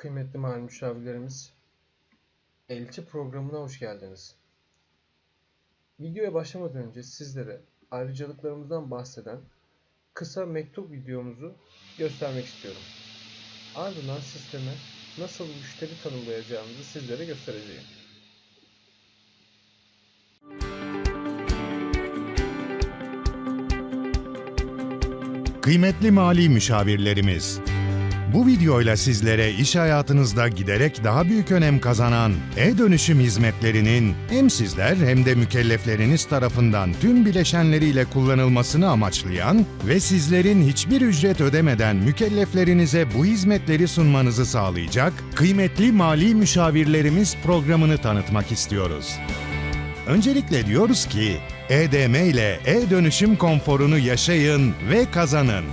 Kıymetli mali müşavirlerimiz, Elçi programına hoş geldiniz. Videoya başlamadan önce sizlere ayrıcalıklarımızdan bahseden kısa mektup videomuzu göstermek istiyorum. Ardından sisteme nasıl müşteri tanımlayacağımızı sizlere göstereceğim. Kıymetli mali müşavirlerimiz, bu videoyla sizlere iş hayatınızda giderek daha büyük önem kazanan e-dönüşüm hizmetlerinin hem sizler hem de mükellefleriniz tarafından tüm bileşenleriyle kullanılmasını amaçlayan ve sizlerin hiçbir ücret ödemeden mükelleflerinize bu hizmetleri sunmanızı sağlayacak kıymetli mali müşavirlerimiz programını tanıtmak istiyoruz. Öncelikle diyoruz ki, EDM ile e-dönüşüm konforunu yaşayın ve kazanın.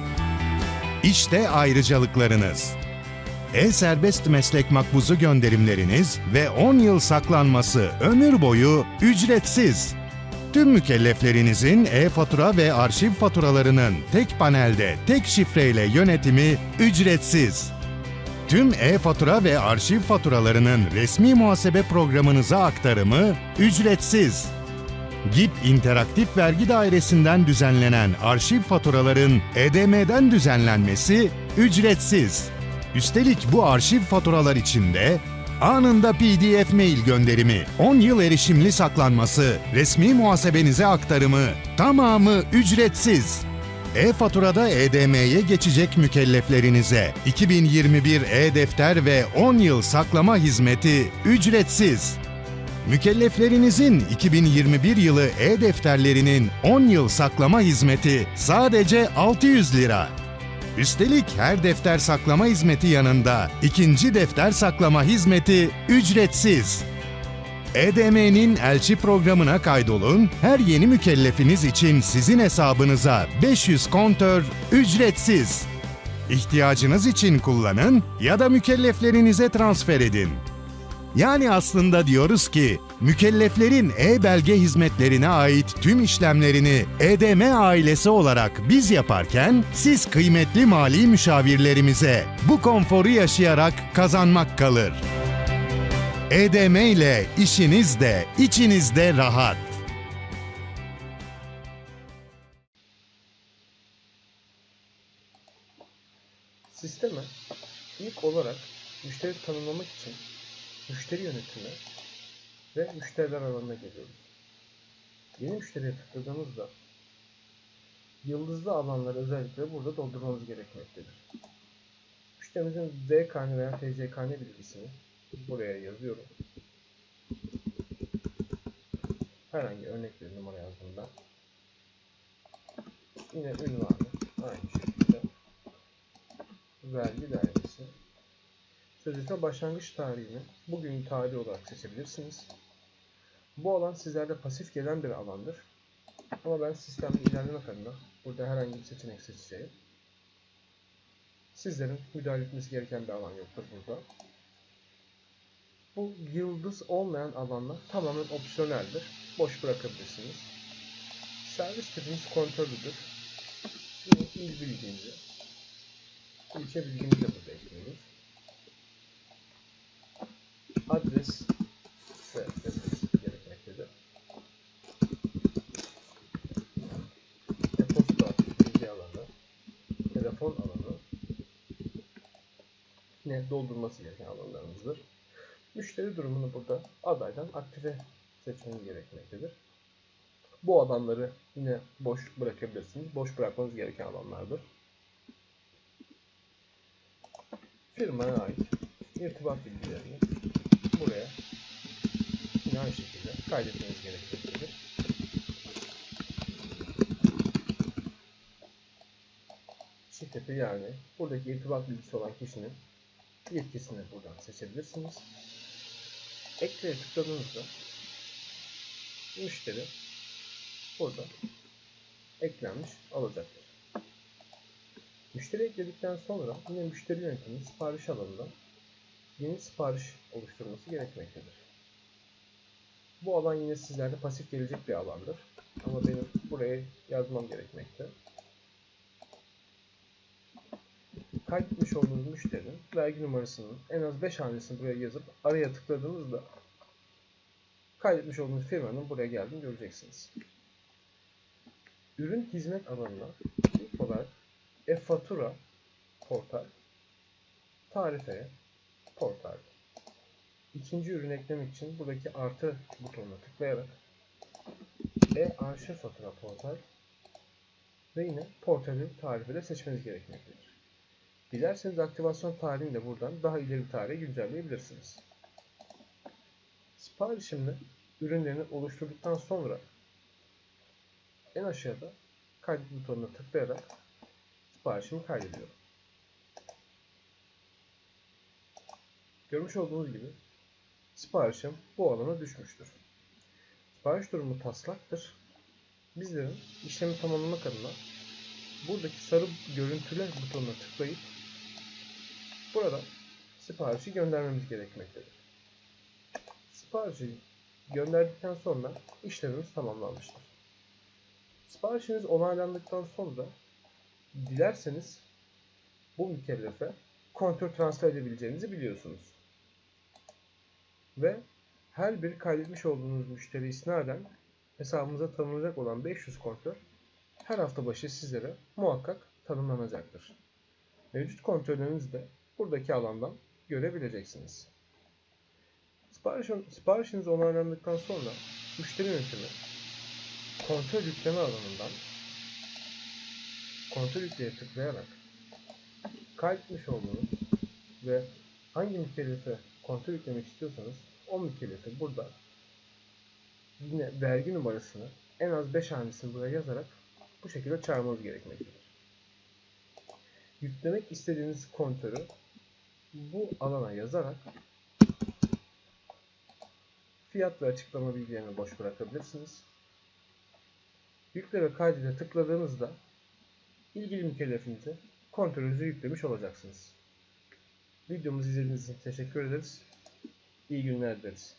İşte ayrıcalıklarınız. E-serbest meslek makbuzu gönderimleriniz ve 10 yıl saklanması ömür boyu ücretsiz. Tüm mükelleflerinizin e-fatura ve arşiv faturalarının tek panelde, tek şifreyle yönetimi ücretsiz. Tüm e-fatura ve arşiv faturalarının resmi muhasebe programınıza aktarımı ücretsiz. GİP İnteraktif Vergi Dairesi'nden düzenlenen arşiv faturaların EDM'den düzenlenmesi ücretsiz. Üstelik bu arşiv faturalar içinde anında PDF mail gönderimi, 10 yıl erişimli saklanması, resmi muhasebenize aktarımı tamamı ücretsiz. E-faturada EDM'ye geçecek mükelleflerinize 2021 e-defter ve 10 yıl saklama hizmeti ücretsiz. Mükelleflerinizin 2021 yılı e-defterlerinin 10 yıl saklama hizmeti sadece 600 lira. Üstelik her defter saklama hizmeti yanında ikinci defter saklama hizmeti ücretsiz. EDM'nin elçi programına kaydolun, her yeni mükellefiniz için sizin hesabınıza 500 kontör ücretsiz. İhtiyacınız için kullanın ya da mükelleflerinize transfer edin. Yani aslında diyoruz ki, mükelleflerin e-belge hizmetlerine ait tüm işlemlerini EDM ailesi olarak biz yaparken, siz kıymetli mali müşavirlerimize bu konforu yaşayarak kazanmak kalır. EDM ile işiniz de içiniz de rahat. Sisteme ilk olarak müşteri tanımlamak için müşteri yönetimi ve müşteriler alanına geliyoruz. Yeni müşteriye tıkladığımızda yıldızlı alanları özellikle burada doldurmamız gerekmektedir. Müşterimizin ZKN veya TCKN bilgisini buraya yazıyorum. Herhangi örnek bir numara yazdığımda yine ünvanı aynı şekilde vergi dairesi sözleşme başlangıç tarihini bugün tarihi olarak seçebilirsiniz. Bu alan sizlerde pasif gelen bir alandır. Ama ben sistemde ilerlemek adına burada herhangi bir seçenek seçeceğim. Sizlerin müdahale etmesi gereken bir alan yoktur burada. Bu yıldız olmayan alanlar tamamen opsiyoneldir. Boş bırakabilirsiniz. Servis tipiniz kontrollüdür. Yine il bilginizi, ilçe bilginizi de burada ekliyoruz. Adres adres gerekmektedir. Depozito bilgi alanı, telefon alanı, yine doldurması gereken alanlarımızdır. Müşteri durumunu burada adaydan aktive seçmeniz gerekmektedir. Bu alanları yine boş bırakabilirsiniz. Boş bırakmanız gereken alanlardır. Firmaya ait irtibat bilgilerini buraya yine aynı şekilde kaydetmeniz gerekmektedir. Şirketi yani buradaki irtibat bilgisi olan kişinin yetkisini buradan seçebilirsiniz. Ekleye tıkladığınızda müşteri burada eklenmiş olacaktır. Müşteri ekledikten sonra yine müşteri yönetimi sipariş alanında yeni sipariş oluşturması gerekmektedir. Bu alan yine sizlerde pasif gelecek bir alandır. Ama benim buraya yazmam gerekmekte. kaydetmiş olduğunuz müşterinin vergi numarasının en az 5 hanesini buraya yazıp araya tıkladığınızda kaydetmiş olduğunuz firmanın buraya geldiğini göreceksiniz. Ürün hizmet alanına ilk olarak e-fatura portal, tarifeye portal. İkinci ürün eklemek için buradaki artı butonuna tıklayarak e-arşiv fatura portal ve yine portali tarifi de seçmeniz gerekmektedir. Dilerseniz aktivasyon tarihini de buradan daha ileri bir tarihe güncelleyebilirsiniz. Siparişimde ürünlerini oluşturduktan sonra en aşağıda kaydet butonuna tıklayarak siparişimi kaydediyorum. Görmüş olduğunuz gibi siparişim bu alana düşmüştür. Sipariş durumu taslaktır. Bizlerin işlemi tamamlamak adına buradaki sarı görüntüle butonuna tıklayıp burada siparişi göndermemiz gerekmektedir. Siparişi gönderdikten sonra işlemimiz tamamlanmıştır. Siparişiniz onaylandıktan sonra dilerseniz bu mükellefe kontör transfer edebileceğinizi biliyorsunuz. Ve her bir kaydetmiş olduğunuz müşteri isnaden hesabınıza tanınacak olan 500 kontör her hafta başı sizlere muhakkak tanımlanacaktır. Mevcut kontörlerinizi de buradaki alandan görebileceksiniz. Sipariş, siparişiniz onaylandıktan sonra müşteri yönetimi kontör yükleme alanından kontör yükleye tıklayarak kaydetmiş olduğunuz ve hangi mükellefe kontör yüklemek istiyorsanız o mükellefi burada yine vergi numarasını en az 5 hanesini buraya yazarak bu şekilde çağırmanız gerekmektedir. Yüklemek istediğiniz kontörü bu alana yazarak fiyat ve açıklama bilgilerini boş bırakabilirsiniz. Yükle ve kaydede tıkladığınızda ilgili mükellefinize kontörünüzü yüklemiş olacaksınız. Videomuzu izlediğiniz için teşekkür ederiz. İyi günler dileriz.